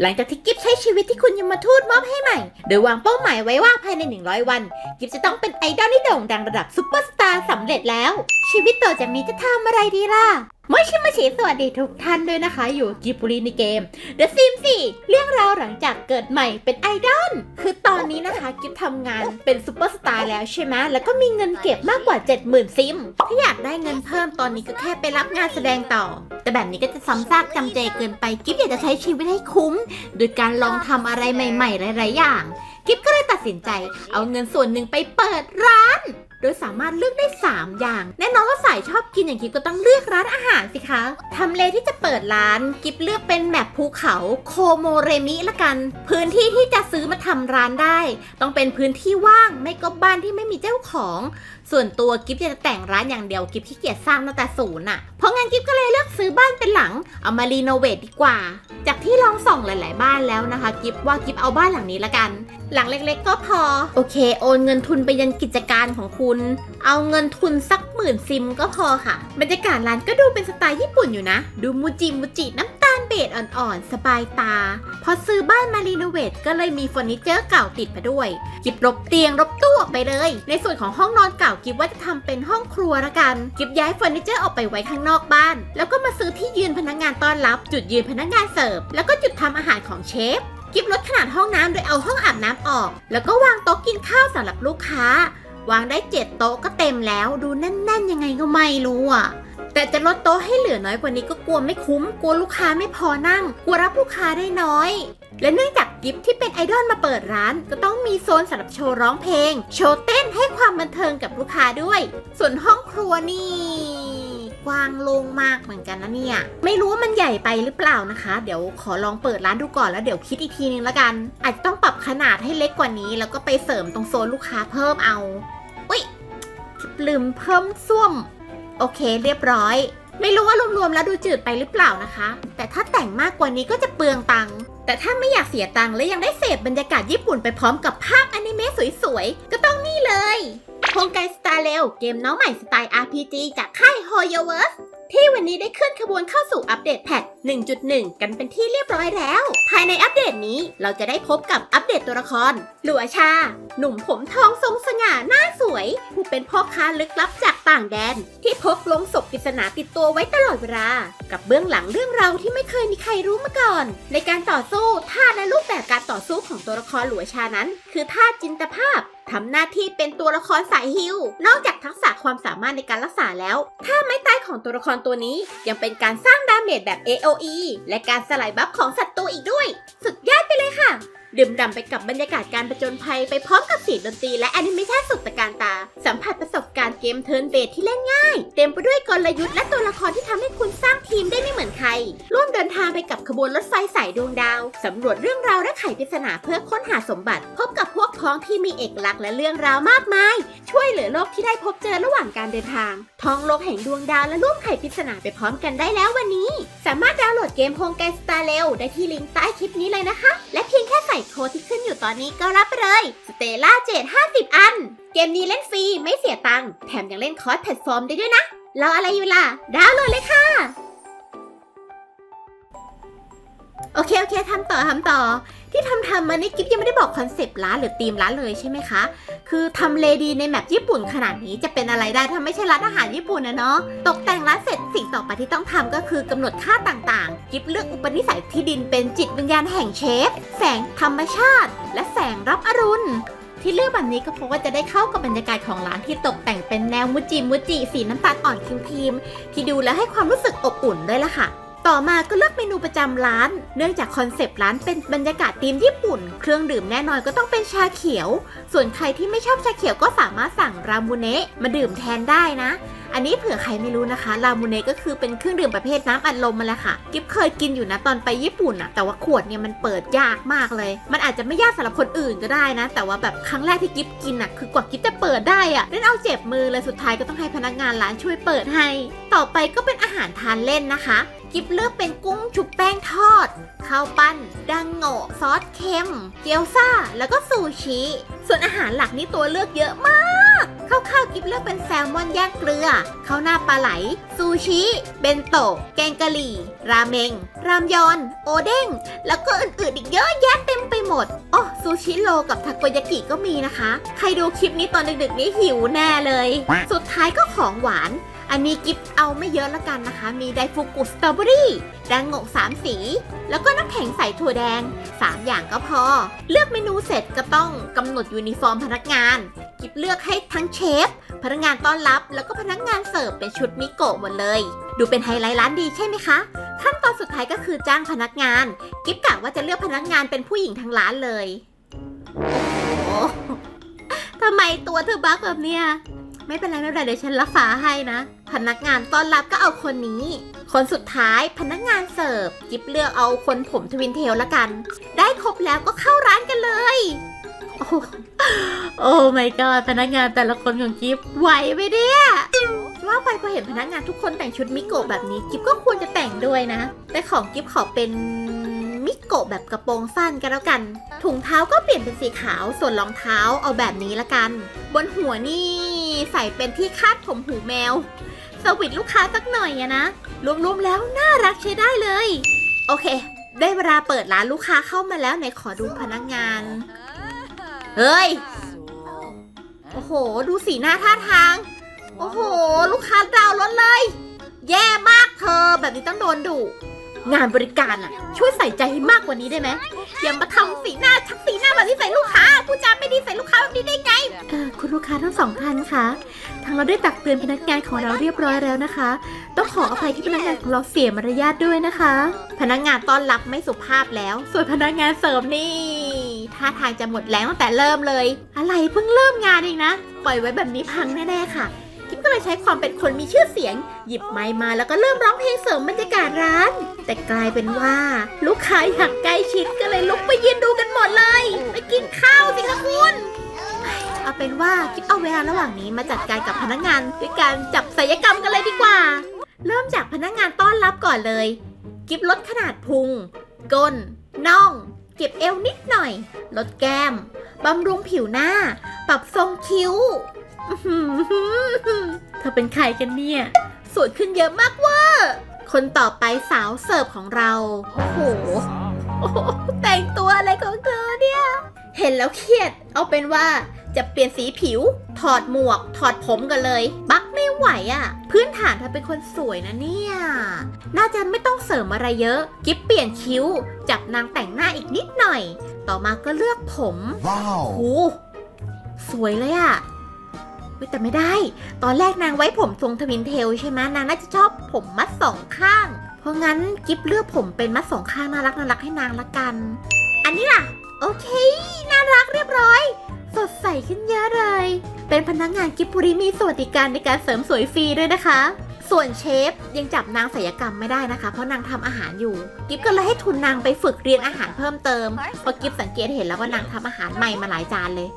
หลังจากที่กิฟใช้ชีวิตที่คุณยมทูตมอบให้ใหม่ โดยวางเป้าหมายไว้ว่าภายใน 100 วัน กิฟจะต้องเป็นไอดอลที่โด่งดังระดับซุปเปอร์สตาร์สำเร็จแล้ว ชีวิตต่อจากนี้จะทำอะไรดีล่ะ มอชิมาชิสวัสดีทุกท่านด้วยนะคะ อยู่กิบบุรีในเกม The Sims 4เรื่องราวหลังจากเกิดใหม่เป็นไอดอลคือตอนนี้นะคะ กิฟทำงานเป็นซุปเปอร์สตาร์แล้วใช่ไหมแล้วก็มีเงินเก็บมากกว่า 70,000 ซิม ถ้าอยากได้เงินเพิ่มตอนนี้ก็แค่ไปรับงานแสดงต่อ แต่แบบนี้ก็จะซ้ำซากจำเจเกินไปกิฟอยากจะใช้ชีวิตให้คุ้ม โดยการลองทำอะไรใหม่ ๆ หลาย ๆ อย่าง กิฟก็เลยตัดสินใจ เอาเงินส่วนหนึ่งไปเปิดร้าน โดยสามารถเลือกได้ 3 อย่าง แน่นอนว่าสายชอบกินอย่างกิฟก็ต้องเลือกร้านอาหารสิคะทำเลที่จะเปิดร้านกิฟเลือกเป็นแบบภูเขาโคโมเรมิละกัน พื้นที่ที่จะซื้อมาทำร้านได้ ต้องเป็นพื้นที่ว่างไม่ก็บ้านที่ไม่มีเจ้าของ ส่วนตัวกิฟจะแต่งร้านอย่างเดียวกิฟขี้เกียจสร้างตั้งแต่ศูนย์อะเพราะงั้นกิฟก็เลยเลือกซื้อบ้านเป็นหลัง เอามารีโนเวทดีกว่า จากที่ลองส่องหลาย ๆ บ้านแล้วนะคะกิฟว่ากิฟเอาบ้านหลังนี้ละกัน หลังเล็ก ๆ ก็พอ โอเค โอนเงินทุนไปยังกิจการของคุณ เอาเงินทุนสักหมื่นซิมก็พอค่ะ บรรยากาศร้านก็ดูเป็นสไตล์ญี่ปุ่นอยู่นะ ดูมูจิมูจิน้ำตา ลเบจอ่อนๆ สบายตา พอซื้อบ้านมารีโนเวทก็เลยมีเฟอร์นิเจอร์เก่าติดมาด้วยกิบรบเตียงรบตู้ออกไปเลย ในส่วนของห้องนอนเก่ากิบว่าจะทำเป็นห้องครัวละกัน กิบย้ายเฟอร์นิเจอร์ออกไปไว้ข้างนอกบ้าน แล้วก็มาซื้อที่ยืนพนักงานต้อนรับ จุดยืนพนักงานเสิร์ฟ แล้วก็จุดทำอาหารของเชฟกิบลดขนาดห้องน้ำโดยเอาห้องอาบน้ำออก แล้วก็วางโต๊ะกินข้าวสำหรับลูกค้า วางได้เจ็ดโต๊ะก็เต็มแล้ว ดูแน่น ๆ ยังไงก็ไม่รู้อะ แต่จะลดโต๊ะให้เหลือน้อยกว่านี้ก็กลัวไม่คุ้ม กลัวลูกค้าไม่พอนั่ง กลัวรับลูกค้าได้น้อย และเนื่องจากกิฟที่เป็นไอดอลมาเปิดร้าน ก็ต้องมีโซนสำหรับโชว์ร้องเพลง โชว์เต้นให้ความบันเทิงกับลูกค้าด้วย ส่วนห้องครัวนี่กว้างโล่งมากเหมือนกันนะเนี่ย ไม่รู้ว่ามันใหญ่ไปหรือเปล่านะคะ เดี๋ยวขอลองเปิดร้านดูก่อนแล้วเดี๋ยวคิดอีกทีนึงละกัน อาจจะต้องปรับขนาดให้เล็กกว่านี้ แล้วก็ไปเสริมตรงโซนลูกค้าเพิ่มเอา อุ๊ยลืมเพิ่มส้วม โอเคเรียบร้อย ไม่รู้ว่ารวมๆแล้วดูจืดไปหรือเปล่านะคะ แต่ถ้าแต่งมากกว่านี้ก็จะเปลืองตังค์แต่ถ้าไม่อยากเสียตังค์และยังได้เสพบรรยากาศญี่ปุ่นไปพร้อมกับภาพอนิเมะสวยๆ ก็ต้องนี่เลยโครงการสตาร์เรลเกมน้องใหม่สไตล์ RPG จากค่าย HoYoverse ที่วันนี้ได้เคลื่อนขบวนเข้าสู่อัปเดตแพท 1.1 กันเป็นที่เรียบร้อยแล้ว ภายในอัปเดตนี้เราจะได้พบกับอัปเดตตัวละครหลัวชา หนุ่มผมทองทรงสง่าหน้าสวย ผู้เป็นพ่อค้าลึกลับจากต่างแดน ที่พกลงศพปริศนาติดตัวไว้ตลอดเวลา กับเบื้องหลังเรื่องราวที่ไม่เคยมีใครรู้มาก่อน ในการต่อสู้ท่าและรูปแบบการต่อสู้ของตัวละครหลัวชานั้น คือท่าจินตภาพ ทำหน้าที่เป็นตัวละครสายฮิลนอกจากทักษะความสามารถในการรักษาแล้วท่าไม้ตายของตัวละครตัวนี้ยังเป็นการสร้างดาเมจแบบ AOE และการสลายบัฟของศัตรูอีกด้วย สุดยอดไปเลยค่ะ ดื่มด่ำไปกับบรรยากาศการประจนภัยไปพร้อมกับเสียงดนตรีและแอนิเมชันสุดตะการตา สัมผัสประสบการณ์เกมเทิร์นเบสที่เล่นง่าย เต็มไปด้วยกลยุทธ์และตัวละครที่ทำให้คุณสร้างทีมได้ไม่เหมือนใคร ร่วมเดินทางไปกับขบวนรถไฟสายดวงดาว สำรวจเรื่องราวและไขปริศนาเพื่อค้นหาสมบัติ พบกับพวกพ้องที่มีเอกลักษณ์และเรื่องราวมากมาย ช่วยเหลือโลกที่ได้พบเจอระหว่างการเดินทางท่องโลกแห่งดวงดาวและร่วมไขปริศนาไปพร้อมกันได้แล้ววันนี้ สามารถดาวน์โหลดเกมโฮงแกสตาร์เรลได้ที่ลิงก์ใต้คลิปนี้เลยนะคะ และเพียงแค่ใส่โค้ดที่ขึ้นอยู่ตอนนี้ก็รับไปเลยสเตล่าเจด50 อัน เกมนี้เล่นฟรีไม่เสียตังค์แถมยังเล่นคอร์สแพลตฟอร์มได้ด้วยนะรออะไรอยู่ล่ะดาวน์โหลดเลยค่ะ โอเค โอเคทำต่อทำต่อ ที่ทำทำมานี่กิฟยังไม่ได้บอกคอนเซปต์ร้านหรือธีมร้านเลยใช่ไหมคะ คือทำเลดีในแมปญี่ปุ่นขนาดนี้จะเป็นอะไรได้ถ้าไม่ใช่ร้านอาหารญี่ปุ่นนะเนาะ ตกแต่งร้านเสร็จสิ่งต่อไปที่ต้องทำก็คือกำหนดค่าต่างๆ กิฟเลือกอุปนิสัยที่ดินเป็นจิตวิญญาณแห่งเชฟ แสงธรรมชาติ และแสงรับอรุณที่เลือกแบบนี้ก็เพราะว่าจะได้เข้ากับบรรยากาศของร้านที่ตกแต่งเป็นแนวมุจิมุจิสีน้ำตาลอ่อนครีมๆที่ดูแล้วให้ความรู้สึกอบอุ่นด้วยล่ะค่ะ ต่อมาก็เลือกเมนูประจำร้าน เนื่องจากคอนเซปต์ร้านเป็นบรรยากาศธีมญี่ปุ่น เครื่องดื่มแน่นอนก็ต้องเป็นชาเขียว ส่วนใครที่ไม่ชอบชาเขียวก็สามารถสั่งรามูเนะมาดื่มแทนได้นะ อันนี้เผื่อใครไม่รู้นะคะ รามูเนะก็คือเป็นเครื่องดื่มประเภทน้ำอัดลมมาแหละค่ะ กิฟเคยกินอยู่นะตอนไปญี่ปุ่นอะแต่ว่าขวดเนี่ยมันเปิดยากมากเลย มันอาจจะไม่ยากสำหรับคนอื่นก็ได้นะ แต่ว่าแบบครั้งแรกที่กิฟกินอะคือกว่ากิฟจะเปิดได้อะเล่นเอาเจ็บมือเลยสุดท้ายก็ต้องให้พนักงานร้านช่วยเปิดให้ ต่อไปก็เป็นอาหารทานเล่นนะคะ กิฟเลือกเป็นกุ้งชุบแป้งทอด ข้าวปั้น ดังโง่ซอสเค็ม เกี๊ยวซ่า แล้วก็ซูชิ ส่วนอาหารหลักนี่ตัวเลือกเยอะมากข้าวๆกิฟเลือกเป็นแซลมอนย่างเกลือ ข้าวหน้าปลาไหล ซูชิ เบนโตะ แกงกะหรี่ ราเมง รามยอน โอเด้ง แล้วก็อื่นๆอีกเยอะแยะเต็มไปหมดอ๋อซูชิโรกับทาโกยากิก็มีนะคะ ใครดูคลิปนี้ตอนดึกๆนี้หิวแน่เลย สุดท้ายก็ของหวาน อันนี้กิฟเอาไม่เยอะละกันนะคะ มีไดฟุกุสตรอเบอรี่ดังโงกสามสี แล้วก็น้ำแข็งใส่ถั่วแดง 3 อย่างก็พอ เลือกเมนูเสร็จก็ต้องกำหนดยูนิฟอร์มพนักงาน กิบเลือกให้ทั้งเชฟ พนักงานต้อนรับ แล้วก็พนักงานเสิร์ฟเป็นชุดมิโกะหมดเลย ดูเป็นไฮไลท์ร้านดีใช่ไหมคะ ขั้นตอนสุดท้ายก็คือจ้างพนักงาน กิฟกะว่าจะเลือกพนักงานเป็นผู้หญิงทั้งร้านเลย โอ้โหทำไมตัวเธอบักแบบเนี้ย ไม่เป็นไรไม่เป็นไรเดี๋ยวฉันรักษาให้นะ พนักงานต้อนรับก็เอาคนนี้ คนสุดท้ายพนักงานเสิร์ฟกิฟเลือกเอาคนผมทวินเทลละกัน ได้ครบแล้วก็เข้าร้านกันเลย โอ้โอ้ my god พนักงานแต่ละคนของกิฟไหวไหมเนี่ยว่าไปพอเห็นพนักงานทุกคนแต่งชุดมิโกะแบบนี้ กิฟก็ควรจะแต่งด้วยนะ แต่ของกิฟขอเป็นมิ โกะแบบกระโปรงสั้นกันแล้วกัน ถุงเท้าก็เปลี่ยนเป็นสีขาวส่วนรองเท้าเอาแบบนี้ละกัน บนหัวนี่ใส่เป็นที่คาดผมหูแมว สวิตลูกค้าสักหน่อยอะนะ รวมๆแล้วน่ารักใช้ได้เลย โอเค ได้เวลาเปิดร้านลูกค้าเข้ามาแล้วไหนขอดูพนักงาน เฮ้ย โอ้โห ดูสีหน้าท่าทาง โอ้โห ลูกค้าดาวรถเลย แย่มากเธอ แบบนี้ต้องโดนดุ งานบริการอะช่วยใส่ใจให้มากกว่านี้ได้ไหมอย่ามาทำสีหน้าชักสีหน้าแบบนี้ใส่ลูกค้าพูดจาไม่ดีใส่ลูกค้าแบบนี้ได้ไงเออคุณลูกค้าทั้งสองท่านคะทางเราได้ตักเตือนพนักงานของเราเรียบร้อยแล้วนะคะ ต้องขออภัยที่พนักงานของเราเสียมารยาทด้วยนะคะ พนักงานต้อนรับไม่สุภาพแล้ว ส่วนพนักงานเสริมนี่ท่าทางจะหมดแรงตั้งแต่เริ่มเลย อะไรเพิ่งเริ่มงานเองนะ ปล่อยไว้แบบนี้พังแน่ๆค่ะ กิฟก็เลยใช้ความเป็นคนมีชื่อเสียง หยิบไมค์มาแล้วก็เริ่มร้องเพลงเสริมบรรยากาศร้าน แต่กลายเป็นว่า ลูกค้าอยากใกล้ชิดก็เลยลุกไปยืนดูกันหมดเลย ไปกินข้าวสิคะคุณเอาเป็นว่ากิฟเอาเวลาระหว่างนี้มาจัดการกับพนักงานด้วยการจับศัลยกรรมกันเลยดีกว่า เริ่มจากพนักงานต้อนรับก่อนเลย กิฟลดขนาดพุงก้นน่อง เก็บเอวนิดหน่อย ลดแก้มบำรุงผิวหน้า ปรับทรงคิ้ว เธอเป็นใครกันเนี่ย สวยขึ้นเยอะมากเว่า คนต่อไปสาวเสิร์ฟของเราโอ้โหโอ้โห แต่งตัวอะไรของเธอเนี่ย เห็นแล้วเครียด เอาเป็นว่าจะเปลี่ยนสีผิว ถอดหมวก ถอดผมกันเลย บักไม่ไหวอะ่ะ พื้นฐานเธอเป็นคนสวยนะเนี่ย น่าจะไม่ต้องเสริมอะไรเยอะ กิ๊บเปลี่ยนคิ้ว จับนางแต่งหน้าอีกนิดหน่อย ต่อมาก็เลือกผม Wow. โอ้สวยเลยอะเว้ยแต่ไม่ได้ ตอนแรกนางไว้ผมทรงทวินเทลใช่ไหมนางน่าจะชอบผมมัดสองข้าง เพราะงั้นกิฟเลือกผมเป็นมัดสองข้างน่ารักน่ารักให้นางละกัน อันนี้ล่ะ โอเค น่ารักเรียบร้อย สดใสขึ้นเยอะเลย เป็นพนักงานกิฟบุรีมีสวัสดิการในการเสริมสวยฟรีด้วยนะคะ ส่วนเชฟยังจับนางศัลยกรรมไม่ได้นะคะ เพราะนางทำอาหารอยู่ กิฟก็เลยให้ทุนนางไปฝึกเรียนอาหารเพิ่มเติมพอกิฟสังเกตเห็นแล้วว่านางทำอาหารใหม่มาหลายจานเลย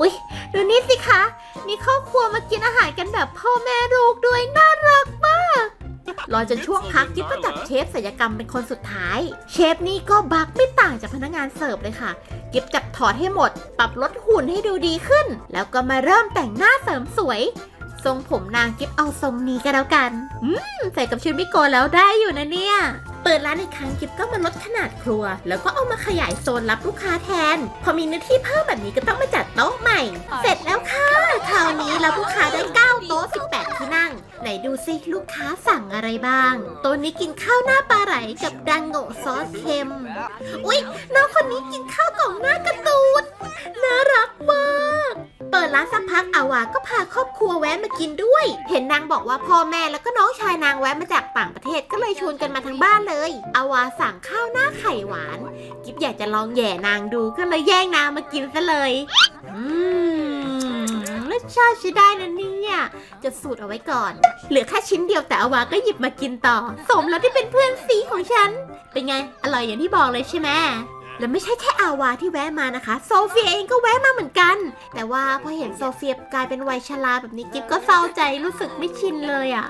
อุ๊ยดูนี่สิคะ มีครอบครัวมากินอาหารกันแบบพ่อแม่ลูกด้วยน่ารักมาก รอจนช่วงพักกิฟก็จับเชฟศัลยกรรมเป็นคนสุดท้าย เชฟนี่ก็บักไม่ต่างจากพนักงานเสิร์ฟเลยค่ะ กิฟจับถอดให้หมด ปรับลดหุ่นให้ดูดีขึ้น แล้วก็มาเริ่มแต่งหน้าเสริมสวย ทรงผมนางกิฟเอาทรงนี้ก็แล้วกัน อืมใส่กับชุดมิโกแล้วได้อยู่นะเนี่ย เปิดร้านอีกครั้งกิฟก็มาลดขนาดครัว แล้วก็เอามาขยายโซนรับลูกค้าแทน พอมีเนื้อที่เพิ่มแบบนี้ก็ต้องมาจัดโต๊ะใหม่ เสร็จแล้วค่ะ คราวนี้รับลูกค้าได้ 9 โต๊ะ 18 ที่นั่ง ไหนดูซิลูกค้าสั่งอะไรบ้างโต๊ะนี้กินข้าวหน้าปลาไหลกับดังโงะซอสเค็ม อุ๊ยน้องคนนี้กินข้าวกล่องหน้าการ์ตูนน่ารักมากเปิ ดร้านสักพักอาวาก็พาครอบครัวแวะมากินด้วย เห็นนางบอกว่าพ่อแม่แล้วก็น้องชายนางแวะมาจากต่างประเทศก็เลยชวนกันมาทั้งบ้านเลยอาวาสั่งข้าวหน้าไข่หวาน กิฟอยากจะลองแย่นางดูก็เลยแย่งนางมากินซะเลยอืมรสชาติใช้ได้นะเนี่ยจะสูตรเอาไว้ก่อน เหลือแค่ชิ้นเดียวแต่อาวาก็หยิบมากินต่อ สมแล้วที่เป็นเพื่อนซีของฉัน เป็นไง อร่อยอย่างที่บอกเลยใช่ไหม และไม่ใช่แค่อาวาที่แวะมานะคะ โซเฟียเองก็แวะมาเหมือนกัน แต่ว่าพอเห็นโซเฟียกลายเป็นวัยชราแบบนี้กิฟก็เศร้าใจรู้สึกไม่ชินเลยอะ่ะ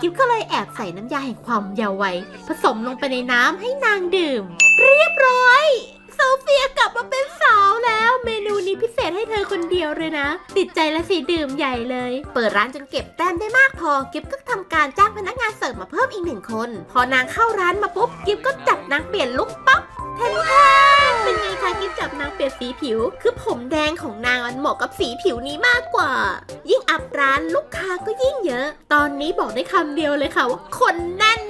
กิฟก็เลยแอบใส่น้ำยาแห่งความเยาว์วัยผสมลงไปในน้ำให้นางดื่ม เรียบร้อยโซเฟียกลับมาเป็นสาวแล้ว เมนูนี้พิเศษให้เธอคนเดียวเลยนะ ติดใจและสีดื่มใหญ่เลย เปิดร้านจนเก็บแต้มได้มากพอกิฟก็ทำการจ้างพนักงานเสิร์ฟมาเพิ่มอีกหนึ่งคน พอนางเข้าร้านมาปุ๊บกิฟก็จับนางเปลี่ยนลุคปั๊บ แทนแทนเป็นไงคะกินจับนางเปลี่ยนสีผิว คือผมแดงของนางมันเหมาะกับสีผิวนี้มากกว่า ยิ่งอับร้านลูกค้าก็ยิ่งเยอะ ตอนนี้บอกได้คำเดียวเลยค่ะว่าคนแน่น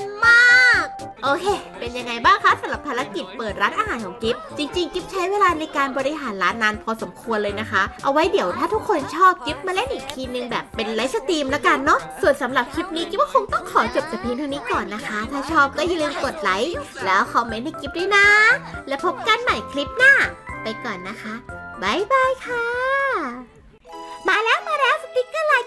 โอเค เป็นยังไงบ้างคะสำหรับภารกิจเปิดร้านอาหารของกิฟจริงๆ กิฟใช้เวลาในการบริหารร้านนานพอสมควรเลยนะคะ เอาไว้เดี๋ยวถ้าทุกคนชอบกิฟมาเล่นอีกทีนึงแบบเป็นไลฟ์สตรีมแล้วกันเนาะ ส่วนสำหรับคลิปนี้กิฟก็คงต้องขอจบแต่เพียงเท่านี้ก่อนนะคะ ถ้าชอบก็อย่าลืมกดไลค์แล้วคอมเมนต์ให้กิฟด้วยนะ แล้วพบกันใหม่คลิปหน้า ไปก่อนนะคะบายบายค่ะ มาแล้ว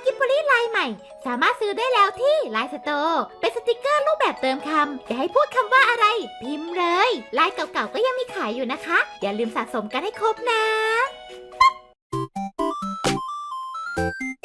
กิบบลีลายใหม่ สามารถซื้อได้แล้วที่ไลน์สโตร์เป็นสติกเกอร์รูปแบบเติมคำจะให้พูดคำว่าอะไร พิมพ์เลยลายเก่าๆก็ยังมีขายอยู่นะคะ อย่าลืมสะสมกันให้ครบนะ「